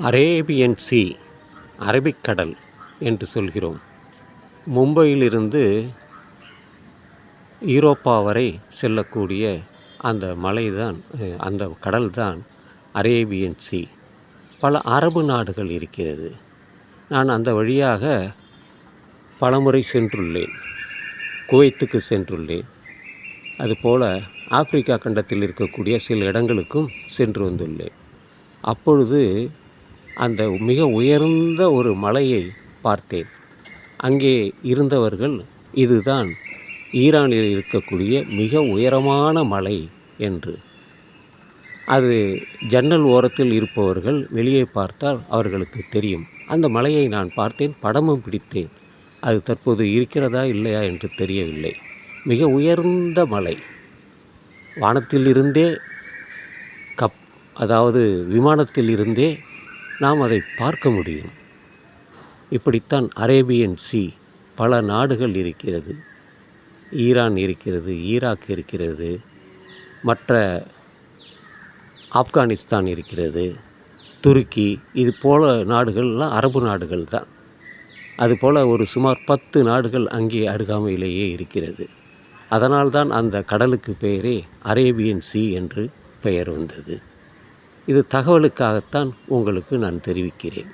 Arabian sea அரபிக்கடல் என்று சொல்கிறோம். மும்பையிலிருந்து ஈரோப்பா வரை செல்லக்கூடிய அந்த மலைதான் அஹ், அந்த கடல்தான் அரேபியன் சி. பல அரபு நாடுகள் இருக்கிறது. நான் அந்த வழியாக பலமுறை சென்றுள்ளேன். குவைத்துக்கு சென்றுள்ளேன். அதுபோல் ஆப்பிரிக்கா கண்டத்தில் இருக்கக்கூடிய சில இடங்களுக்கும் சென்று வந்துள்ளேன். அப்பொழுது அந்த மிக உயர்ந்த ஒரு மலையை பார்த்தேன். அங்கே இருந்தவர்கள் இதுதான் ஈரானில் இருக்கக்கூடிய மிக உயரமான மலை என்று. அது ஜன்னல் ஓரத்தில் இருப்பவர்கள் வெளியே பார்த்தால் அவர்களுக்கு தெரியும். அந்த மலையை நான் பார்த்தேன் படமும் பிடித்தேன். அது தற்போது இருக்கிறதா இல்லையா என்று தெரியவில்லை. மிக உயர்ந்த மலை. வானத்திலிருந்தே கப் அதாவது விமானத்தில் இருந்தே நாம் அதை பார்க்க முடியும். இப்படித்தான் அரேபியன் சி பல நாடுகள் இருக்கிறது. ஈரான் இருக்கிறது ஈராக் இருக்கிறது மற்ற ஆப்கானிஸ்தான் இருக்கிறது துருக்கி இது போல நாடுகள்லாம் அரபு நாடுகள் தான். அதுபோல் ஒரு சுமார் பத்து நாடுகள் அங்கே அருகாமையிலேயே இருக்கிறது. அதனால்தான் அந்த கடலுக்கு பெயரே அரேபியன் சி என்று பெயர் வந்தது. இது தகவலுக்காகத்தான் உங்களுக்கு நான் தெரிவிக்கிறேன்.